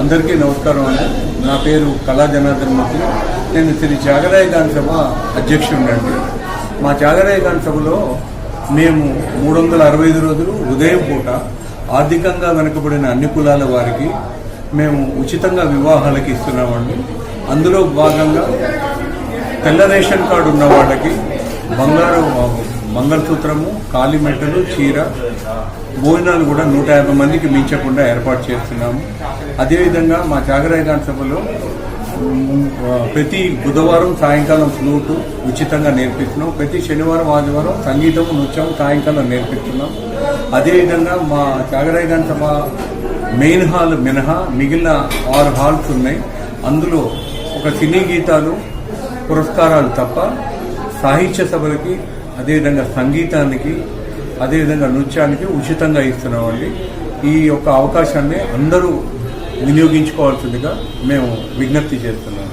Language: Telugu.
అందరికీ నమస్కారం అండి. నా పేరు కళా జనార్దన్ మూర్తి. నేను శ్రీ త్యాగరాయ గాన సభ అధ్యక్షుడినండి. మా త్యాగరాయ గాన సభలో మేము మూడు వందల అరవై ఐదు రోజులు ఉదయం పూట ఆర్థికంగా వెనుకబడిన అన్ని కులాల వారికి మేము ఉచితంగా వివాహాలకి ఇస్తున్నామండి. అందులో భాగంగా తెల్ల రేషన్ కార్డు ఉన్న వాళ్ళకి బంగారు మంగళసూత్రము కాలిమెట్టలు చీర భోజనాలు కూడా నూట యాభై మందికి మించకుండా ఏర్పాటు చేస్తున్నాము. అదేవిధంగా మా త్యాగరాయ సభలో ప్రతి బుధవారం సాయంకాలం ఫ్లూటు ఉచితంగా నేర్పిస్తున్నాం. ప్రతి శనివారం ఆదివారం సంగీతం నృత్యం సాయంకాలం నేర్పిస్తున్నాం. అదేవిధంగా మా త్యాగరాయ సభ మెయిన్ హాల్ మినహా మిగిలిన ఆరు హాల్స్ ఉన్నాయి. అందులో ఒక సినీ గీతాలు పురస్కారాలు తప్ప సాహిత్య సభలకి అదేవిధంగా సంగీతానికి అదేవిధంగా నృత్యానికి ఉచితంగా ఇస్తున్నామండి. ఈ యొక్క అవకాశాన్ని అందరూ వినియోగించుకోవాల్సిందిగా మేము విజ్ఞప్తి చేస్తున్నాము